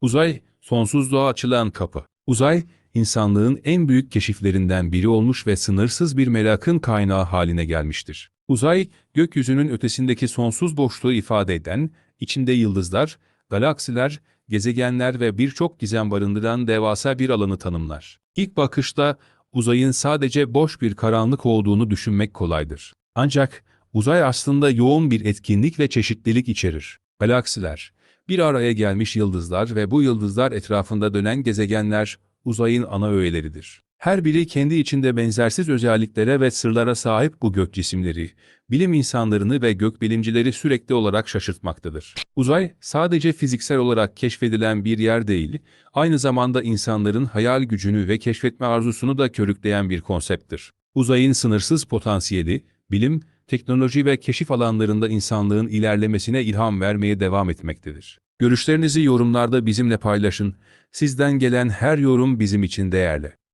Uzay, sonsuzluğa açılan kapı. Uzay, insanlığın en büyük keşiflerinden biri olmuş ve sınırsız bir merakın kaynağı haline gelmiştir. Uzay, gökyüzünün ötesindeki sonsuz boşluğu ifade eden, içinde yıldızlar, galaksiler, gezegenler ve birçok gizem barındıran devasa bir alanı tanımlar. İlk bakışta uzayın sadece boş bir karanlık olduğunu düşünmek kolaydır. Ancak uzay aslında yoğun bir etkinlik ve çeşitlilik içerir. Galaksiler, bir araya gelmiş yıldızlar ve bu yıldızlar etrafında dönen gezegenler uzayın ana öğeleridir. Her biri kendi içinde benzersiz özelliklere ve sırlara sahip bu gök cisimleri, bilim insanlarını ve gökbilimcileri sürekli olarak şaşırtmaktadır. Uzay, sadece fiziksel olarak keşfedilen bir yer değil, aynı zamanda insanların hayal gücünü ve keşfetme arzusunu da körükleyen bir konsepttir. Uzayın sınırsız potansiyeli, bilim, teknoloji ve keşif alanlarında insanlığın ilerlemesine ilham vermeye devam etmektedir. Görüşlerinizi yorumlarda bizimle paylaşın. Sizden gelen her yorum bizim için değerli.